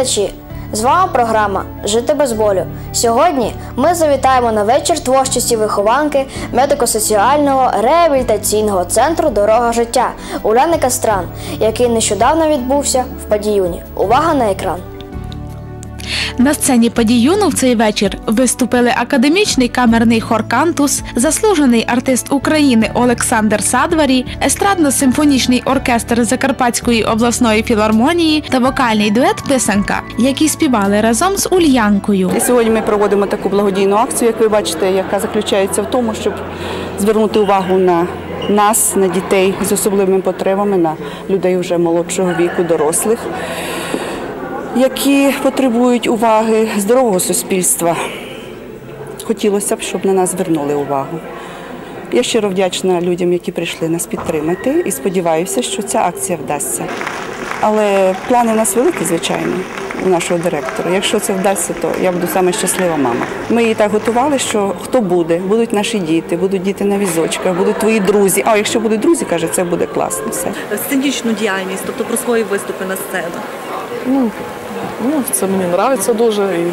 глядачі! З вами програма Жити без болю. Сьогодні ми завітаємо на вечір творчості вихованки медико-соціального реабілітаційного центру Дорога життя Уляни Кастран, який нещодавно відбувся в Падіюні. Увага на екран! На сцені Падіюну в цей вечір виступили академічний камерний хор Кантус, заслужений артист України Олександр Садварі, естрадно-симфонічний оркестр Закарпатської обласної філармонії та вокальний дует Писанка, які співали разом з Ульянкою. Сьогодні ми проводимо таку благодійну акцію, як ви бачите, яка заключається в тому, щоб звернути увагу на нас, на дітей з особливими потребами, на людей вже молодшого віку, дорослих, які потребують уваги здорового суспільства. Хотілося б, щоб на нас звернули увагу. Я щиро вдячна людям, які прийшли нас підтримати, і сподіваюся, що ця акція вдасться. Але плани у нас великі, звичайно, у нашого директора. Якщо це вдасться, то я буду саме щаслива мама. Ми її так готували, що хто буде, будуть наші діти, будуть діти на візочках, будуть твої друзі. А якщо будуть друзі, каже, це буде класно. Все. сценічну діяльність, тобто про свої виступи на сценах. Ну, це мені подобається дуже і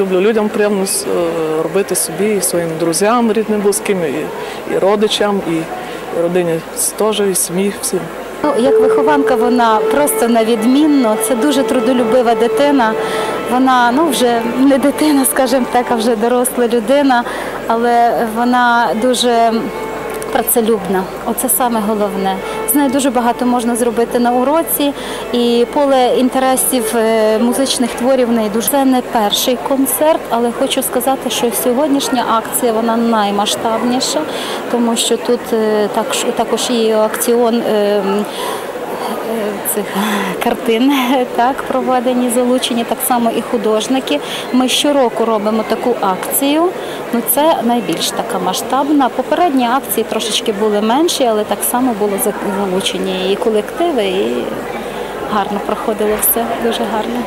люблю людям приємно е, робити собі, і своїм друзям рідним близьким, і, і родичам, і, родині теж, і сім'ї всім. Ну, Як вихованка, вона просто на відмінно. Це дуже трудолюбива дитина. Вона ну вже не дитина, скажімо так, а вже доросла людина, але вона дуже працелюбна. Оце саме головне. З нею дуже багато можна зробити на уроці, і поле інтересів е, музичних творів в неї дуже це не перший концерт, але хочу сказати, що сьогоднішня акція вона наймасштабніша, тому що тут е, також також є акціон. Цих картин так проведені, залучені так само і художники. Ми щороку робимо таку акцію. Ну це найбільш така масштабна. Попередні акції трошечки були менші, але так само було залучені і колективи, і гарно проходило все. Дуже гарно.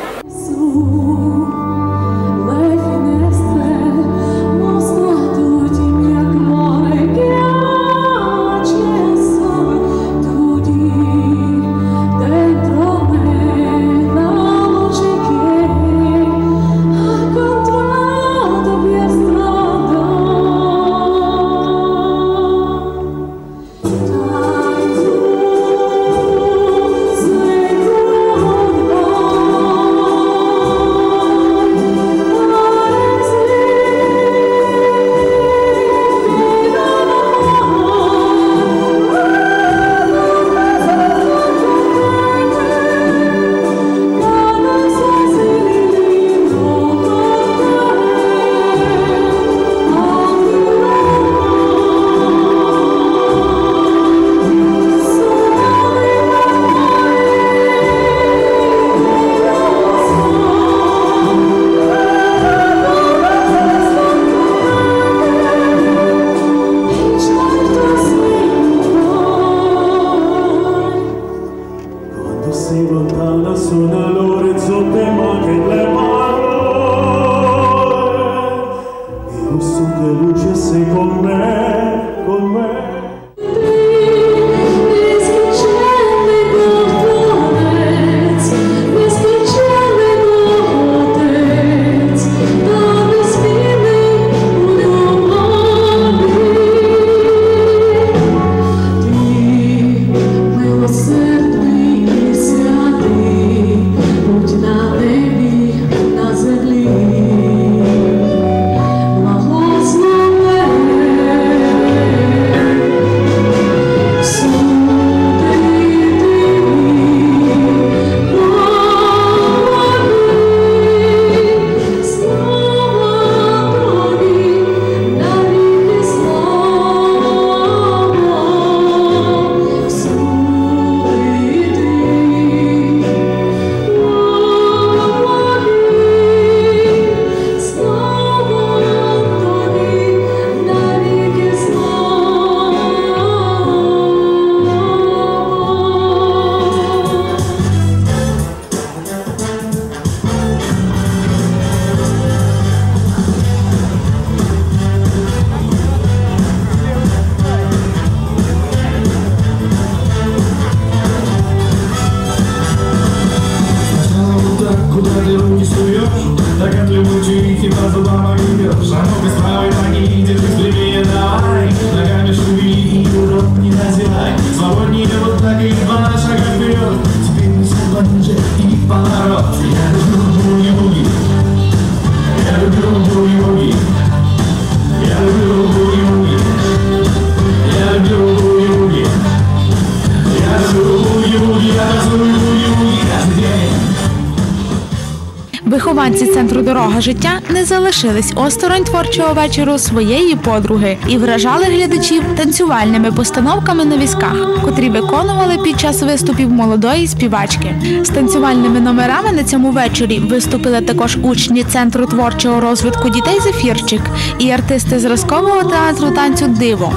si lontana suona l'orizzonte ma che le parole. Mi rosso che luce sei con me. Куда ты руки суешь, так от любви хиба зубам Вихованці центру дорога життя не залишились осторонь творчого вечору своєї подруги і вражали глядачів танцювальними постановками на візках, котрі виконували під час виступів молодої співачки. З танцювальними номерами на цьому вечорі виступили також учні центру творчого розвитку дітей Зефірчик і артисти зразкового театру танцю Диво.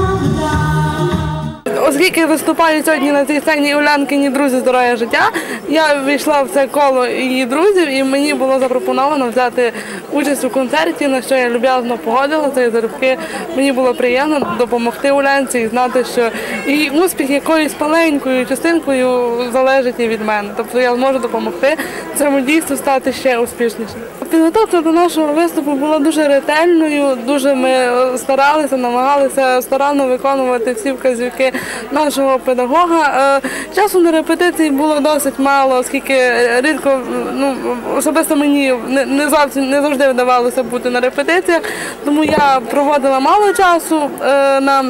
Оскільки виступаю сьогодні на цій сцені Улянкині друзі здоров'я життя, я війшла в це коло її друзів, і мені було запропоновано взяти участь у концерті, на що я люб'язно погодилася і залюбки мені було приємно допомогти Улянці і знати, що її успіх якоюсь маленькою частинкою залежить і від мене. Тобто я зможу допомогти цьому дійству стати ще успішнішим. Підготовка до нашого виступу була дуже ретельною. Дуже ми старалися, намагалися старанно виконувати всі вказівки нашого педагога. Е, Часу на репетиції було досить мало, оскільки рідко ну особисто мені не, не зовсім не завжди вдавалося бути на репетиціях, тому я проводила мало часу е, на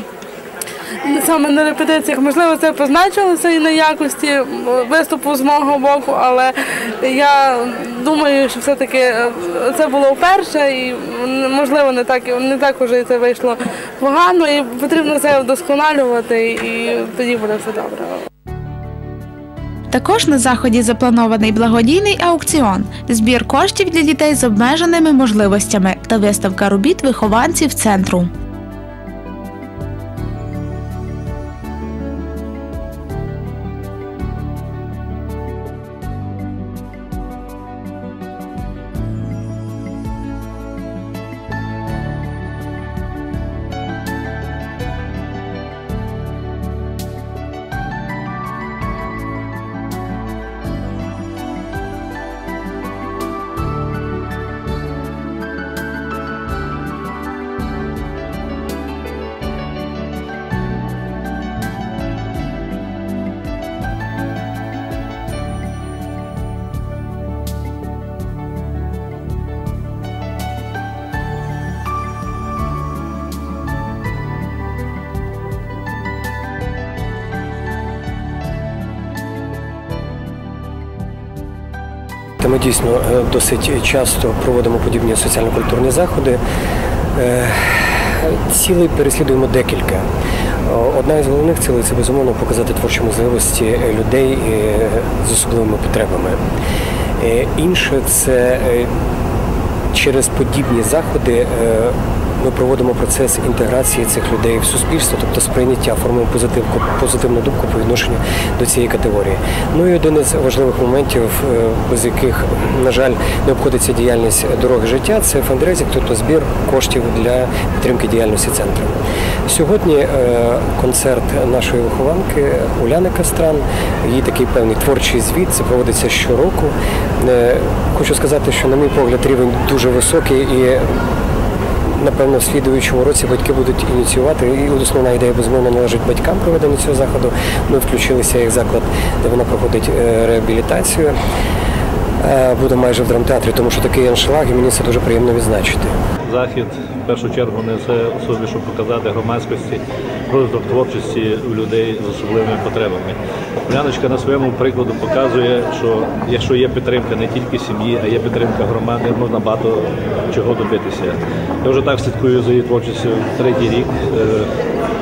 саме на репетиціях. Можливо, це позначилося і на якості виступу з мого боку, але я думаю, що все-таки е, це було вперше і можливо не так не так уже це вийшло погано, і потрібно це вдосконалювати, і тоді буде все добре. Також на заході запланований благодійний аукціон, збір коштів для дітей з обмеженими можливостями та виставка робіт вихованців центру. Дійсно е, досить часто проводимо подібні соціально-культурні заходи. Цілий Цілей переслідуємо декілька. Одна із головних цілей це безумовно показати творчі можливості людей е, з особливими потребами. Е, Інше це е, через подібні заходи е, ми проводимо процес інтеграції цих людей в суспільство, тобто сприйняття, формуємо позитив, позитивну думку по відношенню до цієї категорії. Ну і один із важливих моментів, е, без яких, на жаль, не обходиться діяльність дороги життя, це фандрейзинг, тобто збір коштів для підтримки діяльності центру. Сьогодні е, концерт нашої вихованки Уляни Кастран, її такий певний творчий звіт, це проводиться щороку. Е, Хочу сказати, що, на мій погляд, рівень дуже високий і Напевно, в слідуючому році батьки будуть ініціювати, і основна ідея безумовно належить батькам проведення цього заходу. Ми включилися як заклад, де вона проходить е, реабілітацію. Е, Буде майже в драмтеатрі, тому що такий аншлаг, і мені це дуже приємно відзначити. Захід в першу чергу несе у собі, щоб показати громадськості розвиток творчості у людей з особливими потребами. Уляночка на своєму прикладу показує, що якщо є підтримка не тільки сім'ї, а є підтримка громади, можна багато чого добитися. Я вже так слідкую за її творчістю третій рік.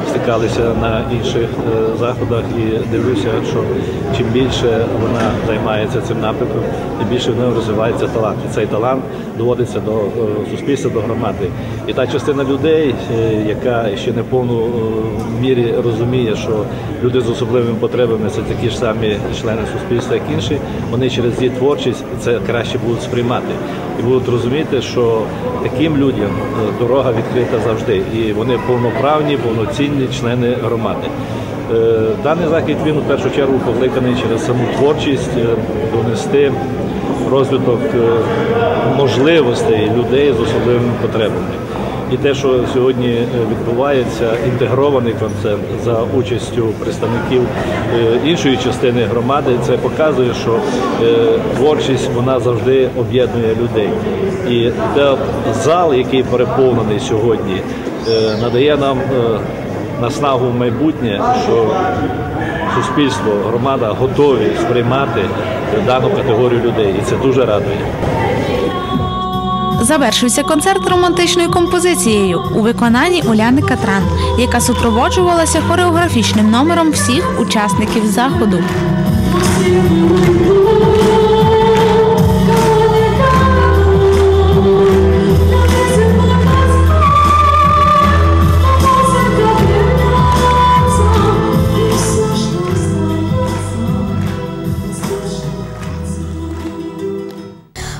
Стикалися на інших е, заходах і дивлюся, що чим більше вона займається цим напрямком, тим більше в неї розвивається талант. І цей талант доводиться до е, суспільства, до громади. І та частина людей, е, яка ще не в повну мірі розуміє, що люди з особливими потребами це такі ж самі члени суспільства, як інші, вони через її творчість це краще будуть сприймати і будуть розуміти, що таким людям дорога відкрита завжди, і вони повноправні, повноцінні члени громади. Е, Даний захід він у першу чергу покликаний через саму творчість е, донести розвиток е, можливостей людей з особливими потребами. І те, що сьогодні е, відбувається, інтегрований концерт за участю представників е, іншої частини громади, це показує, що е, творчість вона завжди об'єднує людей. І те зал, який переповнений сьогодні, надає нам наснагу в майбутнє, що суспільство, громада готові сприймати дану категорію людей, і це дуже радує. Завершився концерт романтичною композицією у виконанні Уляни Катран, яка супроводжувалася хореографічним номером всіх учасників заходу.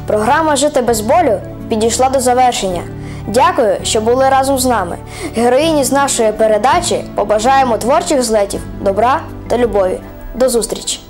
Програма Жити без болю підійшла до завершення. Дякую, що були разом з нами. Героїні з нашої передачі побажаємо творчих злетів, добра та любові. До зустрічі!